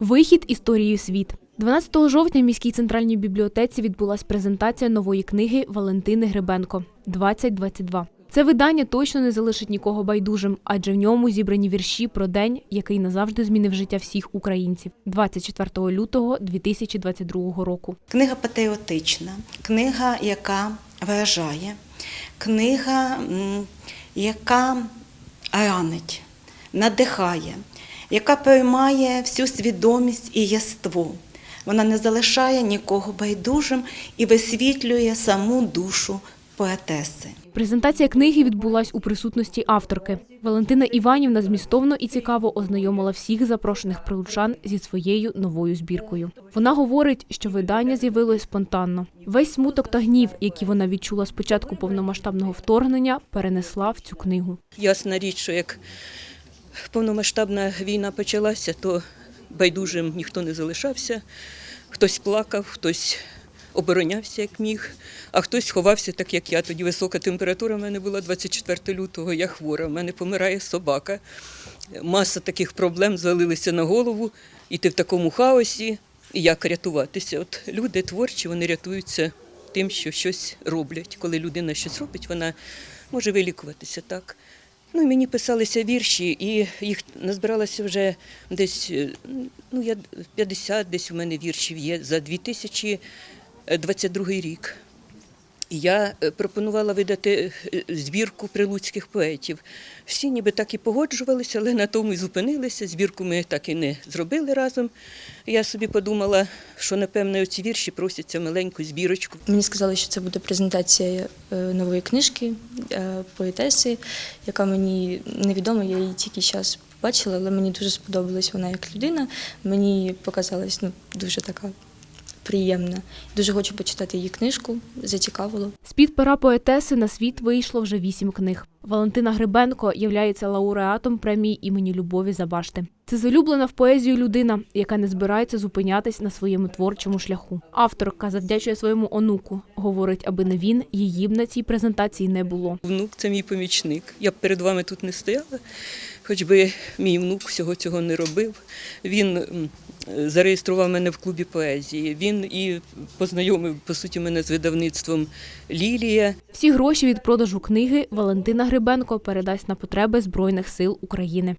Вихід історії світ. 12 жовтня в міській центральній бібліотеці відбулася презентація нової книги Валентини Грибенко 2022. Це видання точно не залишить нікого байдужим, адже в ньому зібрані вірші про день, який назавжди змінив життя всіх українців 24 лютого 2022 року. Книга патріотична, книга, яка вражає, книга, яка ранить, надихає, яка приймає всю свідомість і єство. Вона не залишає нікого байдужим і висвітлює саму душу поетеси. Презентація книги відбулась у присутності авторки. Валентина Іванівна змістовно і цікаво ознайомила всіх запрошених прилучан зі своєю новою збіркою. Вона говорить, що видання з'явилось спонтанно. Весь смуток та гнів, які вона відчула з початку повномасштабного вторгнення, перенесла в цю книгу. Ясна річ, що як повномасштабна війна почалася, то байдужим ніхто не залишався. Хтось плакав, хтось оборонявся як міг, а хтось ховався, так як я. Тоді висока температура в мене була 24 лютого, я хвора, в мене помирає собака. Маса таких проблем звалилися на голову, і ти в такому хаосі, і як рятуватися. От люди творчі, вони рятуються тим, що щось роблять. Коли людина щось робить, вона може вилікуватися так. Ну, мені писалися вірші, і їх назбиралося вже десь, е, ну, я 50 десь у мене віршів є за 2022 рік. Я е, пропонувала видати е, збірку прилуцьких поетів. Всі ніби так і погоджувалися, але на тому і зупинилися. Збірку ми так і не зробили разом. Я собі подумала, що, напевно, ці вірші просяться маленьку збірочку. Мені сказали, що це буде презентація е, нової книжки поетеси, яка мені невідома, я її тільки зараз побачила, але мені дуже сподобалась вона як людина. Мені показалась ну, дуже така приємна. Дуже хочу почитати її книжку, зацікавило. З-під пера поетеси на світ вийшло вже вісім книг. Валентина Грибенко являється лауреатом премії імені Любові Забашти. Це залюблена в поезію людина, яка не збирається зупинятись на своєму творчому шляху. Авторка завдячує своєму онуку. Говорить, аби не він, її б на цій презентації не було. Внук це мій помічник. Я б перед вами тут не стояла, хоч би мій внук всього цього не робив. Він зареєстрував мене в клубі поезії. Він і познайомив по суті мене з видавництвом Лілія. Всі гроші від продажу книги Валентина Грибенко передасть на потреби Збройних сил України.